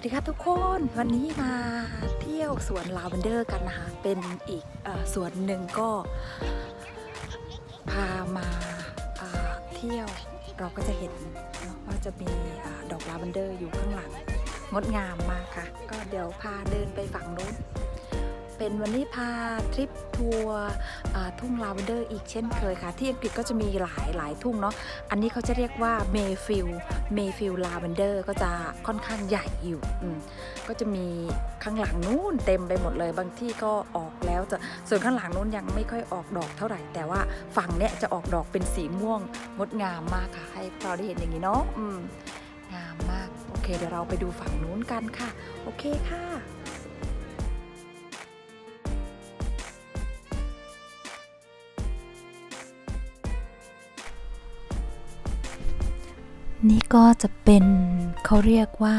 วัสดีครับทุกคนวันนี้มาเที่ยวสวนลาเวนเดอร์กันนะคะ เป็นอีกอสวนหนึ่งก็ พามาเอ่อเที่ยวเราก็จะเห็นว่าจะมีอดอกลาเวนเดอร์อยู่ข้างหลัง งดงามมากค่ะ ก็เดี๋ยวพาเดินไปฝั่งนู้น เป็นวันนี้พาทริปทัวร์ทุ่งลาเวนเดอร์อีกเช่นเคยค่ะ ที่อังกฤษก็จะมีหลายหลายทุ่งเนาะอันนี้เขาจะเรียกว่าเมฟิลเมฟิลลาเวนเดอร์ก็จะค่อนข้างใหญ่อยู่ก็จะมีข้างหลังนู้นเต็มไปหมดเลยบางที่ก็ออกแล้วจะส่วนข้างหลังนู้นยังไม่ค่อยออกดอกเท่าไหร่ แต่ว่าฝั่งเนี้ยจะออกดอกเป็นสีม่วงงดงามมากค่ะ ให้เราได้เห็นอย่างนี้เนาะงามมาก โอเคเดี๋ยวเราไปดูฝั่งนู้นกันค่ะ โอเคค่ะ นี่ก็จะเป็นเขาเรียกว่า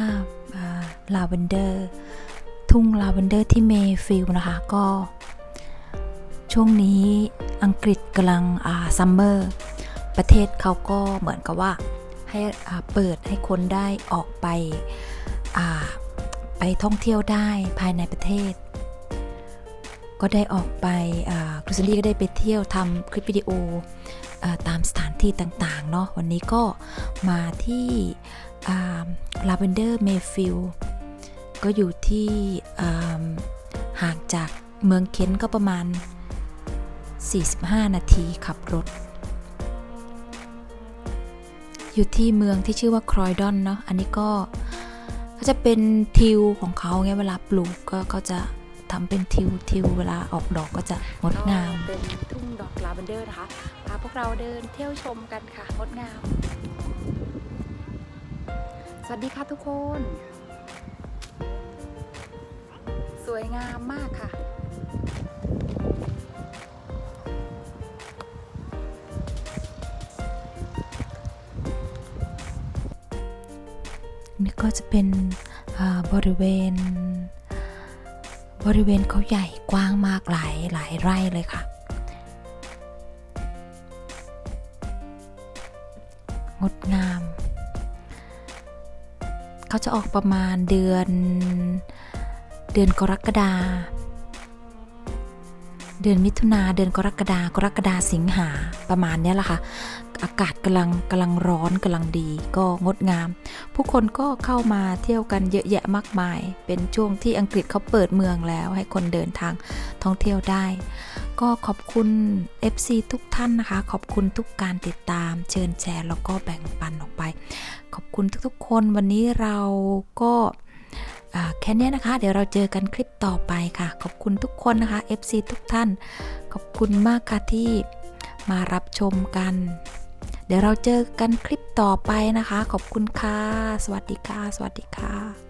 ลาเวนเดอร์ทุ่งลาเวนเดอร์ที่เมฟิลนะคะ ก็ ช่วงนี้อังกฤษกำลังซัมเมอร์ ประเทศเขาก็เหมือนกับว่าให้อ่าเปิดให้คนได้ออกไปอาไปท่องเที่ยวได้ภายในประเทศ ก็ได้ออกไปครูซลี่ก็ได้ไปเที่ยวทำคลิปวิดีโออตามสถานที่ต่างๆเนาะวันนี้ก็มาที่ลาเวนเดอร์เมฟิลก็อยู่ที่ห่างจากเมืองเคนก็ประมาณ 45 นาทีขับรถ อยู่ที่เมืองที่ชื่อว่าครอยดอนเนาะอันนี้ก็ก็จะเป็นทิวของเขาไงเวลาปลูกก็ก็จะ ทำเป็นทิวทิวเวลาออกดอกก็จะงดงาม เป็นทุ่งดอกลาเวนเดอร์นะคะพาพวกเราเดินเที่ยวชมกันค่ะงดงาม สวัสดีค่ะทุกคน สวยงามมากค่ะนี่ก็จะเป็นอ่าบริเวณ บริเวณเขาใหญ่กว้างมากหลายหลายไร่เลยค่ะ งดงาม เขาจะออกประมาณเดือนเดือนกรกฎา เดือนมิถุนาเดือนกรกฎากรกฎาสิงหาประมาณนี้แหละค่ะ อากาศกำลังกำลังร้อนกำลังดี ก็งดงาม ผู้คนก็เข้ามาเที่ยวกันเยอะแยะมากมาย เป็นช่วงที่อังกฤษเขาเปิดเมืองแล้ว ให้คนเดินทางท่องเที่ยวได้ ก็ขอบคุณ FC ทุกท่านนะคะ ขอบคุณทุกการติดตาม เชิญแชร์แล้วก็แบ่งปันออกไป ขอบคุณทุกๆคนวันนี้เราก็ แค่นี้นะคะ เดี๋ยวเราเจอกันคลิปต่อไปค่ะ ขอบคุณทุกคนนะคะ FC ทุกท่าน ขอบคุณมากค่ะที่มารับชมกัน เดี๋ยวเราเจอกันคลิปต่อไปนะคะ ขอบคุณค่ะ สวัสดีค่ะ สวัสดีค่ะ